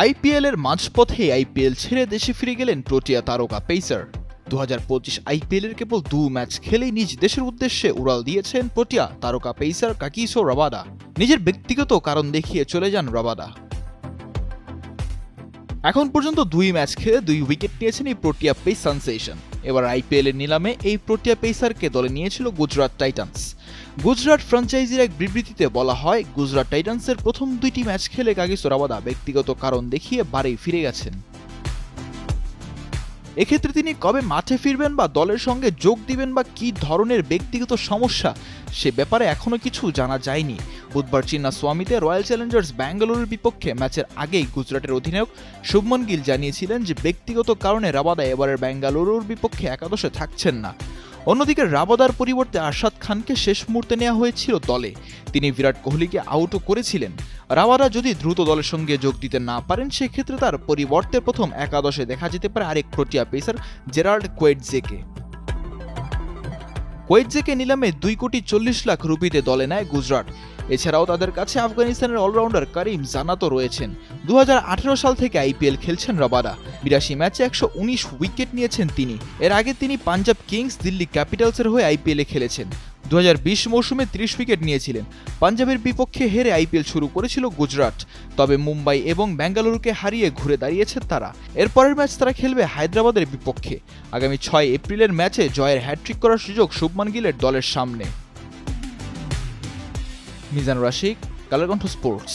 IPL এর মাঝপথে IPL ছেড়ে দেশে ফিরে গেলেন প্রোটিয়া তারকা পেসার। দু হাজার পঁচিশ আইপিএল এর কেবল দু ম্যাচ খেলেই নিজ দেশের উদ্দেশ্যে উড়াল দিয়েছেন প্রোটিয়া তারকা পেসার কাকিসো রাবাদা। নিজের ব্যক্তিগত কারণ দেখিয়ে চলে যান রাবাদা। এখন পর্যন্ত দুই ম্যাচ খেলে দুই উইকেট নিয়েছেন এই প্রোটিয়া পেস সেন্সেশন এবার আইপিএল এর নিলামে এই প্রোটিয়া পেসারকে দলে নিয়েছিল গুজরাট টাইটান্স গুজরাট ফ্র্যাঞ্চাইজির এক বিবৃতিতে বলা হয় গুজরাট টাইটান্সের প্রথম দুইটি ম্যাচ খেলে কাগিসো রাবাদা ব্যক্তিগত কারণ দেখিয়ে বাড়ি ফিরে গেছেন। এক্ষেত্রে তিনি কবে মাঠে ফিরবেন বা দলের সঙ্গে যোগ দিবেন বা কী ধরনের ব্যক্তিগত সমস্যা, সে ব্যাপারে এখনও কিছু জানা যায়নি। বুধবার চিন্না সোয়ামিতে রয়্যাল চ্যালেঞ্জার্স ব্যাঙ্গালোরের বিপক্ষে ম্যাচের আগেই গুজরাটের অধিনায়ক শুভমন গিল জানিয়েছিলেন যে ব্যক্তিগত কারণে রাবাদা এবারের ব্যাঙ্গালুরুর বিপক্ষে একাদশে থাকছেন না। অন্যদিকে রাবাদার পরিবর্তে আরশাদ খানকে শেষ মুহূর্তে নেওয়া হয়েছিল দলে। তিনি বিরাট কোহলিকে আউটও করেছিলেন। রাবাদা যদি দ্রুত দলের সঙ্গে যোগ দিতে না পারেন, সেক্ষেত্রে তার পরিবর্তে প্রথম একাদশে দেখা যেতে পারে আরেক প্রোটিয়া পেসার জেরাল্ড কোয়েটজেকে। কোয়েটজেকে নিলামে দুই কোটি চল্লিশ লাখ রুপিতে দলে নেয় গুজরাট। এছাড়াও তাদের কাছে আফগানিস্তানের অলরাউন্ডার করিম জানাতো রয়েছেন। দু হাজার আঠেরো সাল থেকে আইপিএল খেলছেন রবাদা। বিরাশি ম্যাচে একশো উনিশ উইকেট নিয়েছেন তিনি। এর আগে তিনি পাঞ্জাব কিংস দিল্লি ক্যাপিটালসের হয়ে আইপিএলে খেলেছেন। দু হাজার বিশ মৌসুমে ত্রিশ উইকেট নিয়েছিলেন। পাঞ্জাবের বিপক্ষে হেরে আইপিএল শুরু করেছিল গুজরাট। তবে মুম্বাই এবং বেঙ্গালুরুকে হারিয়ে ঘুরে দাঁড়িয়েছে তারা। এরপরের ম্যাচ তারা খেলবে হায়দ্রাবাদের বিপক্ষে। আগামী ছয় এপ্রিলের ম্যাচে জয়ের হ্যাট্রিক করার সুযোগ শুভমান গিলের দলের সামনে। মিজান রাশিক কালারকণ্ঠ স্পোর্টস।